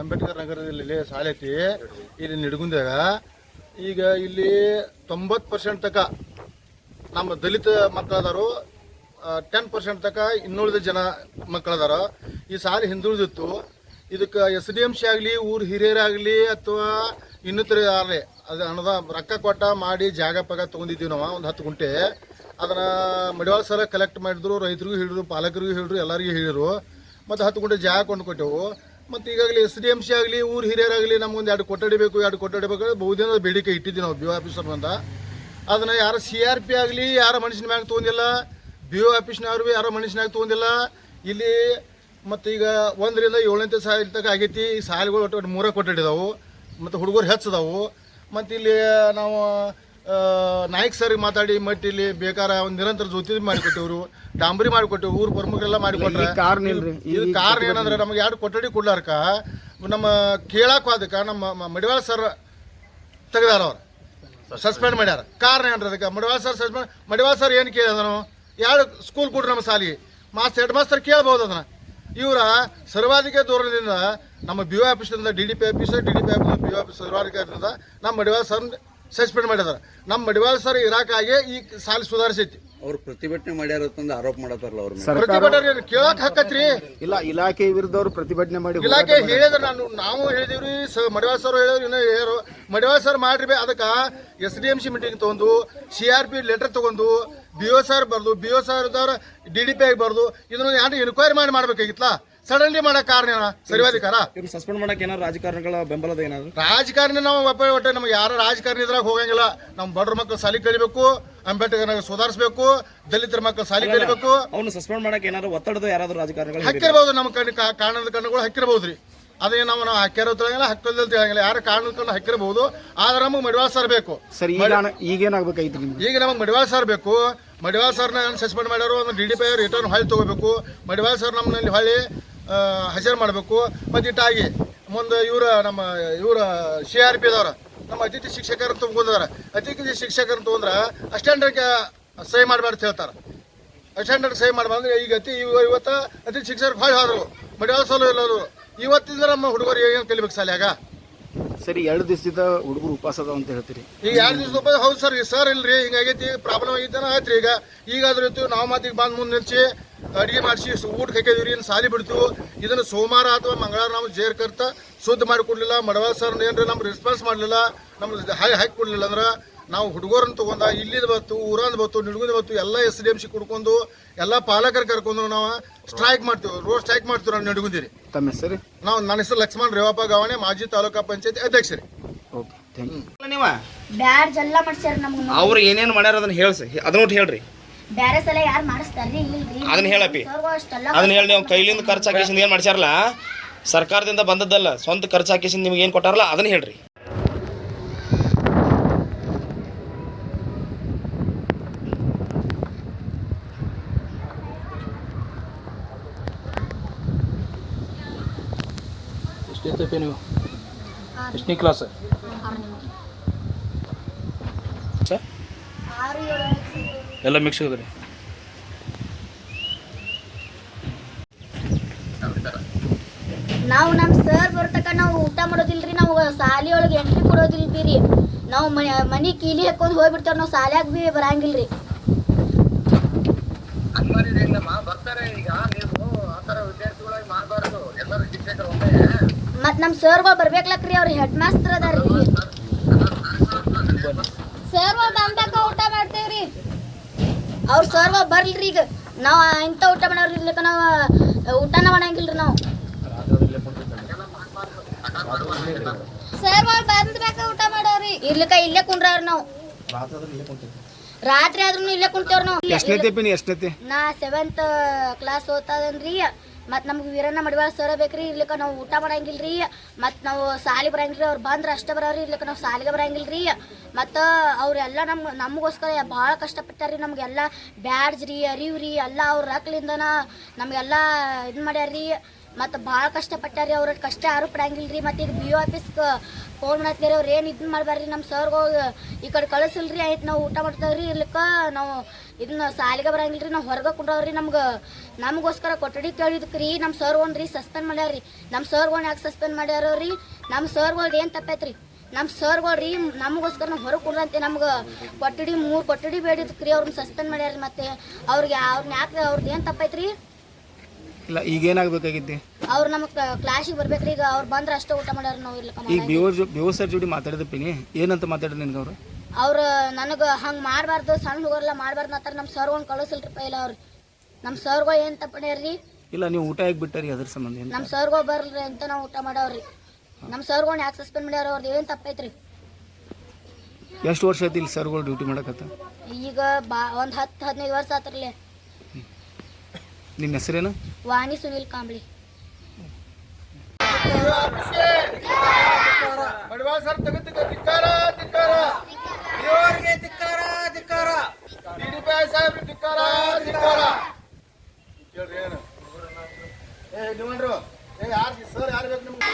ಅಂಬೇಡ್ಕರ್ ನಗರದಲ್ಲಿ ಸಾಲ ಐತಿ ಇಲ್ಲಿ ನಿಡಗುಂದಾಗ ಈಗ ಇಲ್ಲಿ ತೊಂಬತ್ತು ಪರ್ಸೆಂಟ್ ತಕ ನಮ್ಮ ದಲಿತ ಮಕ್ಕಳದಾರು ಟೆನ್ ಪರ್ಸೆಂಟ್ ತಕ ಇನ್ನುಳಿದ ಜನ ಮಕ್ಕಳದಾರ ಈ ಸಾಲಿ ಹಿಂದುಳಿದಿತ್ತು. ಇದಕ್ಕೆ ಎಸ್ ಡಿ ಎಂ ಸಿ ಆಗಲಿ, ಊರು ಹಿರಿಯರಾಗಲಿ ಅಥವಾ ಇನ್ನಿತರ ಆಗಲಿ, ಅದು ಹಣದ ರೊಕ್ಕ ಕೊಟ್ಟ ಮಾಡಿ ಜಾಗ ಪಗ ತೊಗೊಂಡಿದ್ದೀವಿ ನಾವು, ಒಂದು ಹತ್ತು ಗುಂಟೆ. ಅದನ್ನು ಮಡಿವಾಳ ಸರ ಕಲೆಕ್ಟ್ ಮಾಡಿದ್ರು, ರೈತರಿಗೂ ಹೇಳಿದ್ರು, ಪಾಲಕರಿಗೂ ಹೇಳಿದ್ರು, ಎಲ್ಲರಿಗೂ ಹೇಳಿದ್ರು. ಮತ್ತು ಹತ್ತು ಗುಂಟೆ ಜಾಗ ಕೊಂಡು ಕೊಟ್ಟೆವು. ಮತ್ತು ಈಗಾಗಲೇ ಎಸ್ ಡಿ ಎಂ ಸಿ ಆಗಲಿ, ಊರು ಹಿರಿಯರಾಗಲಿ ನಮ್ಗೊಂದು ಎರಡು ಕೊಠಡಿ ಬೇಕು, ಎರಡು ಕೊಠಡಿ ಬೇಕು ಬಹುದಿನದ ಬೇಡಿಕೆ ಇಟ್ಟಿದ್ದೀವಿ ನಾವು ಬಿ ಆಫೀಸರ್ ಬಂದ ಅದನ್ನ ಯಾರು ಸಿ ಆರ್ ಪಿ ಆಗಲಿ, ಯಾರ ಮನುಷ್ಯನ ಮ್ಯಾಗ ತೊಗೊಂಡಿಲ್ಲ, ಬಿ ಒ ಆಫೀಸ್ನವ್ರು ಯಾರೋ ಮನುಷ್ಯನಾಗ ತೊಗೊಂಡಿಲ್ಲ. ಇಲ್ಲಿ ಮತ್ತು ಈಗ ಒಂದರಿಂದ ಏಳನೇ ಸಾಲ ತನಕ ಆಗೈತಿ ಸಾಲಗಳು ಒಟ್ಟು ಮೂರೇ ಕೊಟ್ಟಿದ್ದಾವು ಮತ್ತು ಹುಡುಗರು ಹೆಚ್ಚದಾವು ಮತ್ತು ಇಲ್ಲಿ ನಾವು ನಾಯ್ಕ್ ಸರ್ ಮಾತಾಡಿ ಮಟ್ಟಿಲಿ ಬೇಕಾರ ಒಂದು ನಿರಂತರ ಜ್ಯೋತಿ ಮಾಡಿಕೊಟ್ಟಿವ್ರು ಡಾಂಬರಿ ಮಾಡಿಕೊಟ್ಟಿವಿ ಊರು ಪ್ರಮುಖರೆಲ್ಲ ಮಾಡಿಕೊಟ್ರೆ ಇದು ಕಾರಣ ಏನಂದ್ರೆ ನಮಗೆ ಯಾರು ಕೊಠಡಿ ಕೊಡ್ಲಾರ್ಕ ನಮ್ಮ ಕೇಳಾಕ ಅದಕ್ಕೆ ನಮ್ಮ ಮಡಿವಾಳ ಸರ್ ತೆಗ್ದಾರ ಅವ್ರು. ಸಸ್ಪೆಂಡ್ ಮಾಡ್ಯಾರ. ಕಾರಣ ಏನ್ರಿ ಅದಕ್ಕೆ? Madiwal sir suspend Madiwal sir ಏನು ಕೇಳಿದನು? ಎರಡು ಸ್ಕೂಲ್ ಕೊಡ್ರಿ ನಮ್ಮ ಸಾಲಿ? ಮಾಸ್ಟರ್ ಹೆಡ್ ಮಾಸ್ತರ್ ಕೇಳ್ಬೋದು ಅದನ್ನ. ಇವರ ಸರ್ವಾಧಿಕ ದೂರದಿಂದ ನಮ್ಮ ಬಿ ಒ ಆಫೀಸಿಂದ D D P officer D D P office B O office ಸರ್ವಾಧಿಕಾರದಿಂದ ನಮ್ಮ ಮಡಿವಾಳ ಸರ್ ಸಸ್ಪೆಂಡ್ ಮಾಡಿದಾರೆ. ನಮ್ಮ ಮಡಿವಾಳ ಸರ್ ಇರಾಕಾಗೆ ಈ ಸಾಲ ಸುಧಾರಿಸೈತಿ ಅವ್ರು ಪ್ರತಿಭಟನೆ ಮಾಡ್ಯಾರ ಅಂತಂದು ಆರೋಪ ಮಾಡತ್ತಾರಲ್ಲ ಅವ್ರ ಮೇಲೆ. ಪ್ರತಿಭಟನೆ ಕೇಳಕ್ ಹಕ್ಕತ್ರಿ. ಇಲ್ಲ ಇಲಾಖೆ ವಿರುದ್ಧವ್ರು ಪ್ರತಿಭಟನೆ ಮಾಡಿ ಇಲಾಖೆ ಹೇಳಿದ್ರೆ ನಾನು ನಾವು ಹೇಳಿದಿವ್ರಿ ಸ ಮಡಿವಾಳ ಸರ್ ಹೇಳಿದ್ರು ಇನ್ನೂ ಹೇಳೋ ಮಡಿವಾಳ ಸರ್ ಮಾಡ್ರಿ ಬೇ ಅದಕ್ಕೆ S D M C meeting ತೊಗೊಂಡು ಸಿ ಆರ್ ಪಿ ಲೆಟರ್ ತೊಗೊಂಡು ಬಿ ಓ ಸರ್ ಬರ್ದು B O sir D D P ಆಗಿ ಬರ್ದು ಇದನ್ನ ಯಾರು ಎನ್ಕ್ವೈರಿ ಮಾಡಿ ಮಾಡ್ಬೇಕಾಗಿತ್ಲಾ? ಸಡನ್ಲಿ ಮಾಡಕ್ ಕಾರಣ ಏನ? ಸರಿವಾದಿಕಾರ ಇವ್ರು ಸಸ್ಪೆಂಡ್ ಮಾಡಕ್ ಏನಾದ್ರು ರಾಜಕಾರಣಿಗಳ ಬೆಂಬಲದ ಏನಾದ್ರು? ರಾಜಕಾರಣಿ ನಾವು ಒಬ್ಬ ಒಟ್ಟೆ ನಮ್ಗೆ ಯಾರು ರಾಜಕಾರಣಿ ಇದ್ರಾಗ ಹೋಗಂಗಿಲ್ಲ. ನಮ್ಮ ಬಡ್ರ ಮಕ್ಕಳು ಸಾಲಿ ಕಲಿಬೇಕು ಅಂಬೇಡ್ಕರ್ ಸುಧಾರಿಸ್ಬೇಕು ದಲಿತರ ಮಕ್ಕಳು ಸಾಲಿ ಕಲಿಬೇಕು. ಅವ್ನು ಸಸ್ಪೆಂಡ್ ಮಾಡಕ್ ಏನಾದ್ರು ಒತ್ತಡದ ಯಾರಾದ್ರೂ ರಾಜಕಾರಣಿಗಳು ಹಾಕಿರ್ಬೋದು ನಮ್ಮ ಕಣ್ಣು ಕಾರಣದ ಕಣ್ಣುಗಳು ಹಕ್ಕಿರ್ಬೋದು ರೀ. ಅದೇ ನಾವು ನಾವು ಹಕ್ಕಿರೋ ತಿಳಂಗಿಲ್ಲ ಹಕ್ಕದಲ್ಲಿ ತಿಳಿಯಂಗಿಲ್ಲ. ಯಾರು ಕಾರಣಕ್ಕೂ ಹಕ್ಕಿರ್ಬೋದು ಆದ್ರೆ ನಮಗೆ ಮಡಿವಾಳ ಸರ್ ಬೇಕು. ಸರಿ ಈಗ ಈಗೇನಾಗ್ಬೇಕಾಯ್ತು ಈಗ ನಮಗೆ ಮಡಿವಾಳ ಸರ್ ಬೇಕು. ಮಡಿವಾಳ ಸರ್ನ ಸಸ್ಪೆಂಡ್ ಮಾಡ್ಯಾರು ಒಂದು ಡಿ ಡಿ ಪಿ ರಿಟರ್ನ್ ಹೊಳ್ಳಿ ತಗೋಬೇಕು. ಮಡಿವಾಳ ಸರ್ ನಮ್ಮಲ್ಲಿ ಹೊಳ್ಳಿ ಹಾಜರು ಮಾಡಬೇಕು. ಮತ್ತು ಇಟ್ಟಾಗಿ ಮುಂದೆ ಇವರ ನಮ್ಮ ಇವರ ಸಿ ಆರ್ ಪಿ ನಮ್ಮ ಅತಿಥಿ ಶಿಕ್ಷಕರನ್ನು ತೊಗೊಂಡಾರ ಅತಿಥಿ ಶಿಕ್ಷಕರು ತೊಗೊಂಡ್ರೆ ಅಸ್ಟ್ಯಾಂಡರ್ಗೆ ಸಹಿ ಮಾಡಬಾರ್ದು ಹೇಳ್ತಾರೆ. ಅಸ್ಟ್ಯಾಂಡರ್ಡ್ ಸಹಿ ಮಾಡಬಾರ್ದು ಈಗ ಅತಿ ಇವ- ಇವತ್ತು ಅತಿಥಿ ಶಿಕ್ಷಕರು ಭಾಳ ಹೋದ್ರು ಮಡಿವಾಳ ಸಲು ಇಲ್ಲದು ಇವತ್ತಿಂದ ನಮ್ಮ ಹುಡುಗರು ಏನು ಕಲಿಬೇಕು ಶಾಲ್ಯಾಗ ಸರಿ ಎರಡು ದಿವಸದಿಂದ ಹುಡುಗರು ಉಪವಾಸ ಅದಾವ ಅಂತ ಹೇಳ್ತೀರಿ. ಈಗ ಎರಡು ದಿವಸದ ಉಪವಾಸ ಹೌದು ಸರ್ ಸರ್ ಇಲ್ರಿ ಹಿಂಗಾಗೈತಿ ಪ್ರಾಬ್ಲಮ್ ಆಗೈತೆ ಆಯ್ತು ಈಗ. ಈಗಾದ್ರೂ ಇತ್ತು ನಾವು ಮಾತಿಗೆ ಬಂದು ಮುಂದೆ ನಿಲ್ಸಿ ಅಡಿಗೆ ಮಾಡಿಸಿ ಊಟ ಹಾಕಿದ್ವಿ ಏನು ಸಾಲಿ ಬಿಡ್ತೀವಿ. ಇದನ್ನು ಸೋಮವಾರ ಅಥವಾ ಮಂಗಳವಾರ ನಾವು ಜೇರ್ ಕರ್ತ ಶುದ್ಧ ಮಾಡಿ ಮಡವ ಮಡವಾಳ ಸರ್ ಏನ್ರಿ ನಮ್ಗೆ ರೆಸ್ಪಾನ್ಸ್ ಮಾಡಲಿಲ್ಲ. ನಮ್ಗೆ ಹಾಕಿ ಹಾಕಿ ಕೊಡಲಿಲ್ಲ ಅಂದ್ರೆ ನಾವು ಹುಡುಗರನ್ನು ತೊಗೊಂಡ ಇಲ್ಲಿಂದ ಬತ್ತು ಊರಂದ ಬತ್ತು ನಿಡ್ಗುಂದ ಬತ್ತು ಎಲ್ಲ ಎಸ್ ಡಿ ಎಂ ಸಿ ಕುಡ್ಕೊಂಡು ಎಲ್ಲ ಪಾಲಕರು ಕರ್ಕೊಂಡು ನಾವು ಸ್ಟ್ರೈಕ್ ಮಾಡ್ತೀವಿ. ರೋಡ್ ಸ್ಟ್ರೈಕ್ ಮಾಡ್ತೀವಿ ನಾವು ನಿಡ್ಗುಂದಿರಿ ತಮ್ಮ ಹೆಸರು? ನಾವು ನನ್ನ ಹೆಸರು ಲಕ್ಷ್ಮಣ್ ರೇವಪ್ಪ ಗಾವಣೆ ಮಾಜಿ taluka panchayat ಅಧ್ಯಕ್ಷರಿ. Okay thank you. ನೀವ ಬ್ಯಾಡ್ಜ್ ಎಲ್ಲ ಮಾಡ್ಸ್ಯಾರ ನಮ್ಗೆ ಅವ್ರು ಏನೇನು ಮಾಡ್ಯಾರ ಅದನ್ನ ಹೇಳಿ ಅದನ್ನ ಹೇಳ್ರಿ. ಬ್ಯಾರೆ ಸಲ ಯಾರು ಮಾಡಿಸ್ತಾರ್ರಿ? ಇಲ್ರಿ ಅದನ್ನ ಹೇಳಪ್ಪಿ. ಅಷ್ಟೆಲ್ಲ ಅದನ್ನ ಹೇಳಿ ನೀವು ಕೈಲಿಂದ ಖರ್ಚು ಹಾಕಿಸಿಂದ ಏನ್ ಮಾಡ್ಸ್ಯಾರಲ್ಲ? ಸರ್ಕಾರದಿಂದ ಬಂದದ್ದಲ್ಲ ಸ್ವಂತ ಖರ್ಚು ಹಾಕಿಸಿಂದ ನಿಮ್ಗೆ ಏನ್ ಕೊಟ್ಟಾರಲ್ಲ ಅದನ್ನ ಹೇಳ್ರಿ. ಎಷ್ಟೈತಪ್ಪ ನೀವು? ಎಷ್ಟನೇ ಕ್ಲಾಸ್ ಆರು ಏಳು ಎಲ್ಲ ಮಿಕ್ಸ್ ಹೋದ್ರಿ ನಾವು ನಮ್ಮ ಸರ್ ಬರ್ತಕ ನಾವು ಊಟ ಮಾಡೋದಿಲ್ರಿ ನಾವು ಸಾಲಿ ಒಳಗೆ ಎಂಟ್ರಿ ಕೊಡೋದಿಲ್ಲ ಬೀರಿ ರೀ ನಾವು ಮನೆ ಮನೆ ಕೀಲಿ ಹಾಕೊಂಡು ಹೋಗ್ಬಿಡ್ತೇವೆ ನಾವು ಸಾಲ್ಯಾಗ ಬಿ ಬರಂಗಿಲ್ರಿ. ಮತ್ತೆ ನಮ್ಮ ಸರ್ಗಳು ಬರ್ಬೇಕ್ಲಕ್ರಿ ಅವ್ರ ಹೆಡ್ ಮಾಸ್ತರ್ ಅದಾರ್ರಿ. ಸರ್ಗಳು ಬಂದಾಗ ಊಟ ಮಾಡ್ತೇವ್ರಿ. ಅವ್ರ ಸರ್ವ ಬರ್ಲ್ರಿ ಈಗ. ನಾವು ಇಂಥ ಊಟ ಮಾಡೋರು ಇರ್ಲಿಕ್ಕ ನಾವು ಊಟನ ಮಾಡಂಗಿಲ್ರಿ ನಾವು. ಸರ್ವ ಬಂದ್ಬೇಕ ಊಟ ಮಾಡೋರಿ ಇರ್ಲಿಕ್ಕ ಇಲ್ಲೇ ಕುಂಡ್ರವ್ರಿ ನಾವು. ರಾತ್ರಿ ಆದ್ರೂ ಇಲ್ಲೇ ಕುಂತೇವ್ರಿ ನಾವು. ಎಷ್ಟನೇತೆ ನಾ ಸೆವೆಂತ್ ಕ್ಲಾಸ್ ಓದ್ತದನ್ರಿ. ಮತ್ತು ನಮ್ಗೆ ವೀರಣ್ಣ ಮಡಿವಾಳ ಸರ ಬೇಕ್ರಿ, ಇರ್ಲಿಕ್ಕ ನಾವು ಊಟ ಮಾಡಂಗಿಲ್ರಿ, ಮತ್ತು ನಾವು ಸಾಲಿ ಬರಂಗಿಲ್ರಿ, ಅವ್ರು ಬಂದ್ರೆ ಅಷ್ಟೇ ಬರೋರಿ ಇರ್ಲಿಕ್ಕ ನಾವು ಸಾಲಿಗೆ ಬರಂಗಿಲ್ರಿ. ಮತ್ತು ಅವರೆಲ್ಲ ನಮ್ಗೆ ನಮಗೋಸ್ಕರ ಭಾಳ ಕಷ್ಟಪಟ್ಟಾರಿ ನಮಗೆಲ್ಲ ಬ್ಯಾಡ್ಜ್ ರೀ ಅರಿವು ರೀ ಎಲ್ಲ ಅವ್ರ ರಕ್ಲಿಂದನ ನಮಗೆಲ್ಲ ಇದು ಮಾಡ್ಯಾರ್ರಿ. ಮತ್ತು ಭಾಳ ಕಷ್ಟಪಟ್ಟಾರಿ ಅವ್ರ ಕಷ್ಟ ಯಾರು ಪಡಂಗಿಲ್ಲ ರೀ ಮತ್ತು ಇದು ಬಿ ಒ ಆಫೀಸ್ ಫೋನ್ ಮಾಡತ್ತೀರಿ ಅವ್ರು ಏನು ಇದನ್ನ ಮಾಡಬಾರ್ರಿ ನಮ್ಮ ಸರ್ಗಳು ಈ ಕಡೆ ಕಳಿಸಿಲ್ರಿ, ಆಯ್ತು ನಾವು ಊಟ ಮಾಡ್ತೇವ್ರಿ. ಇಲ್ಲಕ್ಕೆ ನಾವು ಇದನ್ನ ಸಾಲಿಗೆ ಬರಂಗಿಲ್ಲ ರೀ ನಾವು ಹೊರಗೆ ಕುಂಡ್ರವ್ರಿ ನಮ್ಗೆ. ನಮಗೋಸ್ಕರ ಕೊಠಡಿ ಕೇಳಿದಕ್ಕೆ ರೀ ನಮ್ಮ ಸರ್ಗಳು ರೀ ಸಸ್ಪೆಂಡ್ ಮಾಡ್ಯಾರ ರೀ ನಮ್ಮ ಸರ್ಗಳು ಯಾಕೆ ಸಸ್ಪೆಂಡ್ ಮಾಡ್ಯಾರ ರೀ ನಮ್ಮ ಸರ್ಗಳು ಏನು ತಪ್ಪೈತ್ರಿ? ನಮ್ಮ ಸರ್ಗಳು ರೀ ನಮಗೋಸ್ಕರ ನಾವು ಹೊರಗೆ ಕುಡ್ರಂತೆ ನಮ್ಗೆ. ಕೊಠಡಿ, ಮೂರು ಕೊಠಡಿ ಬೇಡಿದಕ್ಕೆ ರೀ ಅವ್ರನ್ನ ಸಸ್ಪೆಂಡ್ ಮಾಡ್ಯಾರ ಮತ್ತೆ. ಅವ್ರಿಗೆ ಅವ್ರನ್ನ ಯಾಕೆ ಅವ್ರದ್ದು ಏನು ತಪ್ಪೈತ್ರಿ? ಇಲ್ಲ ಈಗ ಏನಾಗಬೇಕಾಗಿದ್ದೆ ಅವ್ರು ನಮಗೆ ಕ್ಲಾಸಿಗೆ ಬರ್ಬೇಕ್ರಿ ಈಗ ಅವ್ರು ಬಂದ್ರೆ ಅಷ್ಟೇ ಊಟ ಮಾಡ್ಯಾರ ನಾವು ಇಲ್ಲ ಈಗ ಜೊ ಬಿಒ ಸರ್ ಜೋಡಿ ಮಾತಾಡಿದಪ್ಪಿನಿ ಏನಂತ ಮಾತಾಡಿದ ನಿನ್ಗೆ ಅವರು? ಅವ್ರು ನನಗೆ ಹಂಗೆ ಮಾಡಬಾರ್ದು ಸಣ್ಣ ಹುಡುಗರೆಲ್ಲ ಮಾಡಬಾರ್ದು ಅಂತಾರೆ ನಮ್ಮ ಸರ್ಗಳು ಕಳಿಸಿಲ್ರಿ ಪೈಲ ಅವ್ರು. ನಮ್ಮ ಸರ್ಗಳು ಏನು ತಪ್ಪಣ್ಯಾರ್ರಿ ಇಲ್ಲ ನೀವು ಊಟ ಹೇಗೆ ಬಿಟ್ಟಾರಿ ಅದ್ರ ಸಂಬಂಧ ಏನು ನಮ್ಮ ಸರ್ಗಳು ಬರ್ರಿ ಅಂತ ನಾವು ಊಟ ಮಾಡವ್ರಿ. ನಮ್ಮ ಸರ್ಗಳು ಯಾಕೆ ಸಸ್ಪೆಂಡ್ ಮಾಡ್ಯಾರ ಅವ್ರದ್ದು ಏನು ತಪ್ಪೈತ್ರಿ ಎಷ್ಟು ವರ್ಷ ಆಯ್ತು ಇಲ್ಲಿ ಸರ್ಗಳು ಡ್ಯೂಟಿ ಮಾಡಕತ್ತ? ಈಗ ಬಾ ಒಂದು ಹತ್ತು ಹದಿನೈದು ವರ್ಷ ಆತ್ರಲಿ. ನಿನ್ನ ಹೆಸರೇನು? ವಾಣಿ ಸುನಿಲ್ ಕಾಂಬ್ಳಿ. ಸರ್ ತೆಗೆದು ಧಿಕ್ಕಾರ ಧಿಕ್ಕಾರ. ಡಿಡಿಪಿ ಸಾಹೇಬ್ರಿ, ಧಿಕ್ಕಾರ ಧಿಕ್ಕಾರ. ಕೇಳ್ರಿ, ಏನು? ಏ ನೀವನ್ರು ಏ, ಯಾರು ಸರ್ ಯಾರು ಬೇಕು ನಿಮ್ಗೆ?